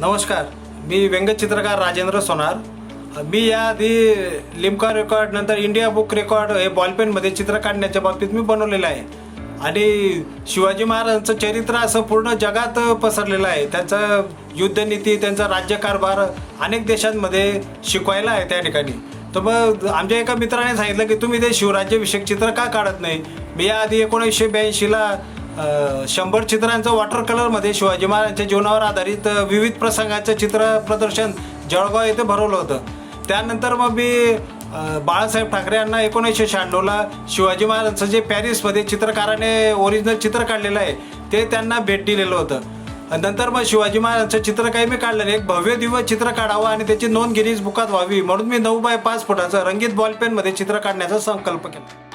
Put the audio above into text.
नमस्कार मी व्यंगचित्रकार राजेंद्र सोनार. मी याआधी लिमका रेकॉर्ड नंतर इंडिया बुक रेकॉर्ड हे बॉलपेनमध्ये चित्र काढण्याच्या बाबतीत मी बनवलेलं आहे. आणि शिवाजी महाराजांचं चरित्र असं पूर्ण जगात पसरलेलं आहे. त्यांचं युद्धनीती त्यांचा राज्यकारभार अनेक देशांमध्ये शिकवायला आहे त्या ठिकाणी. तर मग आमच्या एका मित्राने सांगितलं की तुम्ही ते शिवराज्याविषयक चित्र का काढत नाही? मी याआधी एकोणीसशे ब्याऐंशीला शंभर चित्रांचं वॉटर कलरमध्ये शिवाजी महाराजांच्या जीवनावर आधारित विविध प्रसंगाचं चित्र प्रदर्शन जळगाव येथे भरवलं होतं. त्यानंतर मग मी बाळासाहेब ठाकरे यांना एकोणीसशे शहाण्णवला शिवाजी महाराजांचं जे पॅरिसमध्ये चित्रकाराने ओरिजिनल चित्र काढलेलं आहे ते त्यांना भेट दिलेलं होतं. नंतर मग शिवाजी महाराजांचं चित्र काही मी काढलं नाही एक भव्य दिव्य चित्र काढावं आणि त्याची नोंद गिरीज बुकात व्हावी म्हणून मी नऊ बाय पाच फुटाचं रंगीत बॉलपेनमध्ये चित्र काढण्याचा संकल्प केला.